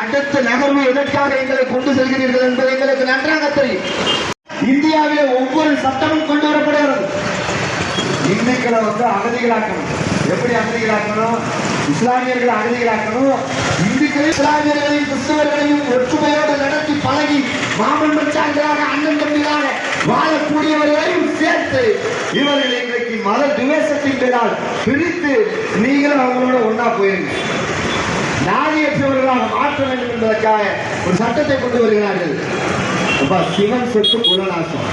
அடுத்த நகர்வு எதற்காக எங்களை கொண்டு செல்கிறீர்கள் என்பது எங்களுக்கு நன்றாக தெரியும். இந்தியாவிலே ஒவ்வொரு சட்டமும் கொண்டு வரப்படுகிறது. இந்துக்களை வந்து அகதிகளாக்கணும். எப்படி அகதிகளாக்கணும்? இஸ்லாமியர்களை அகதிகளாக்கணும். இந்துக்களை இஸ்லாமியர்களையும் கிறிஸ்தவர்களையும் ஒற்றுமையோடு நடத்தி பழகி மாமன் மச்சான்களாக அண்ணன் தம்பிகளாக வாழக்கூடியவர்களையும் சேர்த்து இவர்கள் இன்றைக்கு மத துவேஷத்தின் பேரால் பிரித்து நீங்களும் அவங்களோட ஒண்ணா போயிருங்க. நாடியற்றவர்களாக மாற்ற வேண்டும் என்பதற்காக ஒரு சட்டத்தை கொண்டு வருகிறார்கள். அப்பா சிவன் சொத்து குலநாசம்.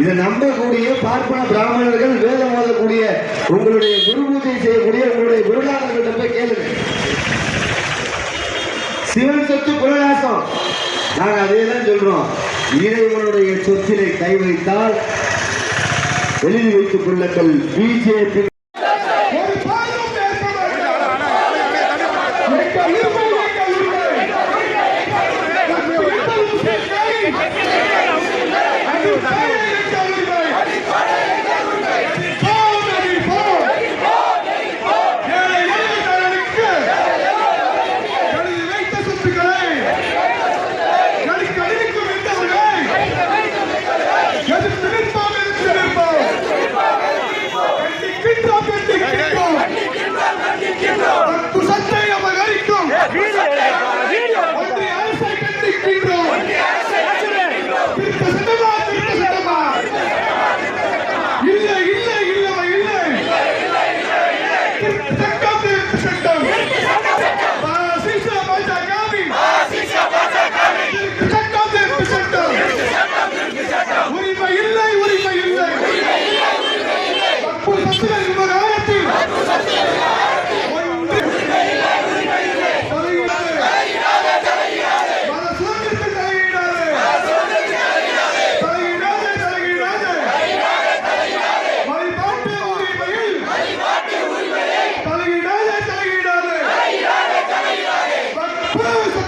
இதை நம்பக்கூடிய பார்ப்பன பிராமணர்கள் வேதம் ஓதக்கூடிய உங்களுடைய குரு பூஜை செய்யக்கூடிய உங்களுடைய குருநாதர்களிடம் போய் கேளுங்க. சிவன் சொத்து குலநாசம். நாங்க அதே தான் சொல்றோம். இறைவனுடைய சொத்திலே கை வைத்தால் எழுதி வைத்துக் கொள்ளுங்கள் பிஜேபி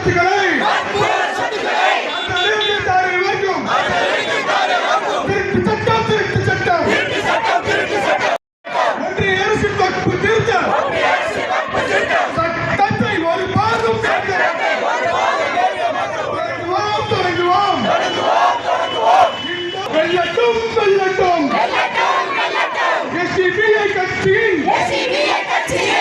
சக்திகளை Yes, he be a